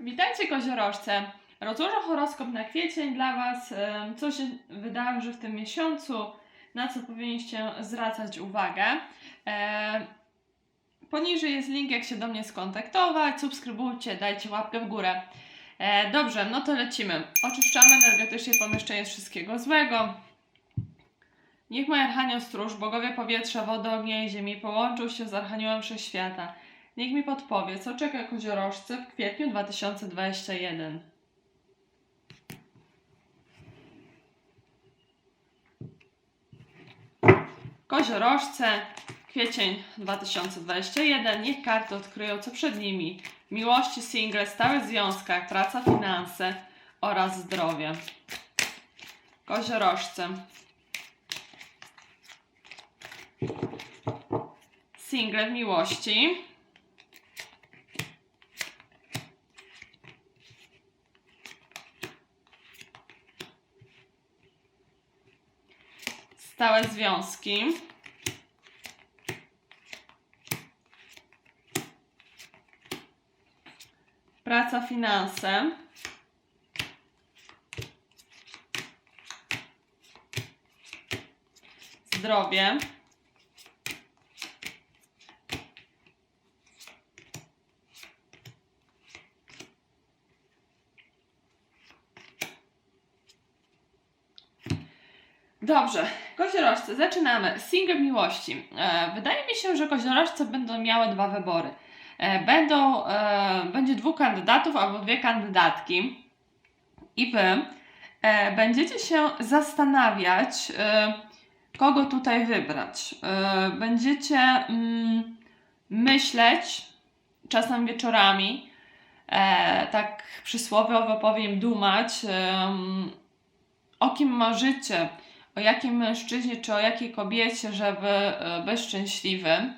Witajcie koziorożce. Rozłożę horoskop na kwiecień dla Was. Co się wydarzy w tym miesiącu, na co powinniście zwracać uwagę. Poniżej jest link, jak się do mnie skontaktować. Subskrybujcie, dajcie łapkę w górę. E, Dobrze, no to lecimy. Oczyszczamy energetycznie pomieszczenie z wszystkiego złego. Niech mój Archanioł Stróż, bogowie powietrza, wody, ognia i ziemi połączył się z Archaniołem Wszechświata. Niech mi podpowie, co czeka koziorożce w kwietniu 2021. Koziorożce, kwiecień 2021. Niech karty odkryją, co przed nimi. Miłości, single, stałych związkach, praca, finanse oraz zdrowie. Koziorożce. Single w miłości. Stałe związki. Praca, finanse. Zdrowie. Dobrze, koziorożce, zaczynamy. Single miłości. E, wydaje mi się, że koziorożce będą miały dwa wybory. E, będą, e, będzie dwóch kandydatów albo dwie kandydatki i wy będziecie się zastanawiać, kogo tutaj wybrać. Będziecie mm, myśleć czasem wieczorami, tak przysłowiowo powiem, dumać, o kim marzycie, o jakim mężczyźnie czy o jakiej kobiecie, żeby e, być szczęśliwym.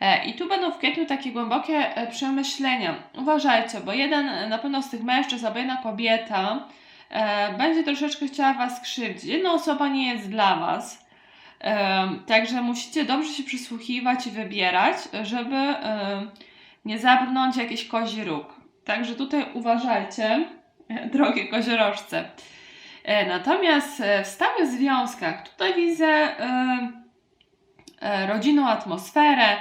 E, I tu będą w kwietniu takie głębokie e, przemyślenia. Uważajcie, bo jeden na pewno z tych mężczyzn albo jedna kobieta będzie troszeczkę chciała Was skrzywdzić. Jedna osoba nie jest dla Was. Także musicie dobrze się przysłuchiwać i wybierać, żeby nie zabrnąć jakiś kozi róg. Także tutaj uważajcie, drogie koziorożce. E, Natomiast e, w stałych związkach tutaj widzę e, rodzinną atmosferę,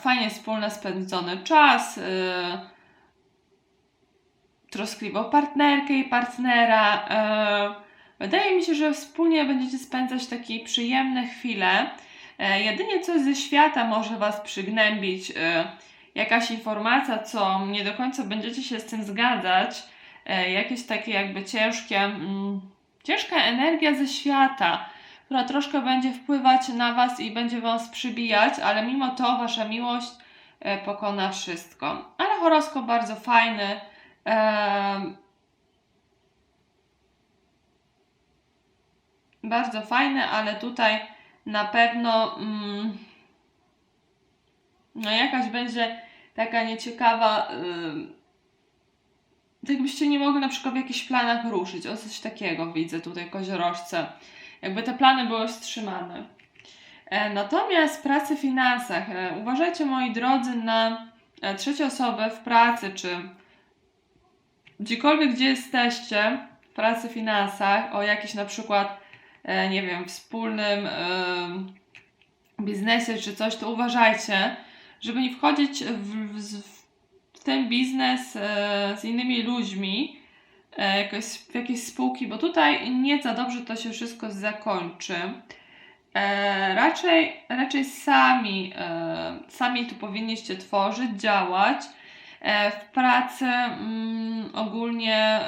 fajnie wspólnie spędzony czas, troskliwą partnerkę i partnera. Wydaje mi się, że wspólnie będziecie spędzać takie przyjemne chwile. Jedynie coś ze świata może Was przygnębić, jakaś informacja, co nie do końca będziecie się z tym zgadzać jakieś takie jakby ciężkie, mm, ciężka energia ze świata, która troszkę będzie wpływać na Was i będzie Was przybijać, ale mimo to Wasza miłość e, pokona wszystko. Ale horoskop bardzo fajny. em, bardzo fajny, ale tutaj na pewno mm, no jakaś będzie taka nieciekawa ym, tak byście nie mogli na przykład w jakichś planach ruszyć. O coś takiego widzę tutaj koziorożce. Jakby te plany były wstrzymane. E, natomiast w pracy, finansach. E, uważajcie moi drodzy na e, trzecie osoby w pracy, czy gdziekolwiek, gdzie jesteście, w pracy, finansach, o jakiś na przykład, nie wiem, wspólnym biznesie czy coś, to uważajcie, żeby nie wchodzić w, w, w ten biznes e, z innymi ludźmi, e, jakoś, w jakieś spółki, bo tutaj nie za dobrze to się wszystko zakończy. E, raczej, raczej sami, sami tu powinniście tworzyć, działać. W pracy mm, ogólnie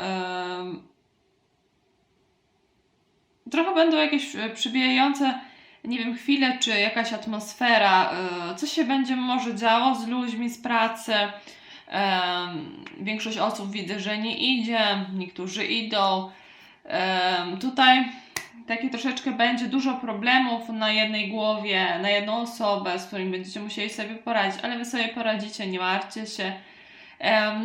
trochę będą jakieś przybijające, nie wiem, chwile czy jakaś atmosfera, co się będzie może działo z ludźmi z pracy. Większość osób widzę, że nie idzie, niektórzy idą. Tutaj takie troszeczkę będzie dużo problemów na jednej głowie, na jedną osobę, z którymi będziecie musieli sobie poradzić, ale wy sobie poradzicie, nie martwcie się.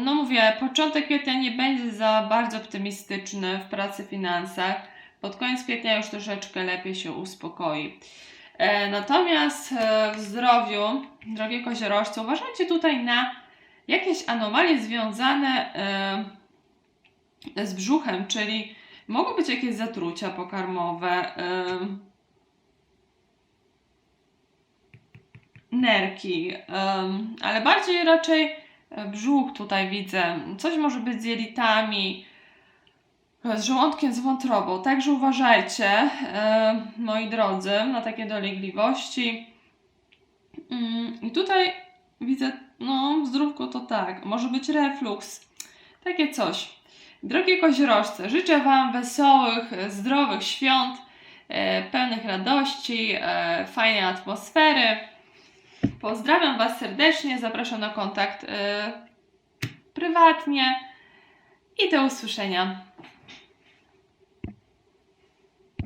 No mówię, początek kwietnia nie będzie za bardzo optymistyczny w pracy, finansach. Pod koniec kwietnia już troszeczkę lepiej się uspokoi. E, natomiast e, w zdrowiu, drogie koziorożce, uważajcie tutaj na jakieś anomalie związane e, z brzuchem, czyli mogą być jakieś zatrucia pokarmowe, e, nerki, em, ale bardziej raczej e, brzuch tutaj widzę. Coś może być z jelitami, e, z żołądkiem, z wątrobą. Także uważajcie, e, moi drodzy, na takie dolegliwości. Mm, I tutaj widzę, no, w zdrówku to tak, może być refluks, takie coś. Drogie koziorożce, życzę Wam wesołych, e, zdrowych świąt, e, pełnych radości, e, fajnej atmosfery. Pozdrawiam Was serdecznie, zapraszam na kontakt e, prywatnie i do usłyszenia.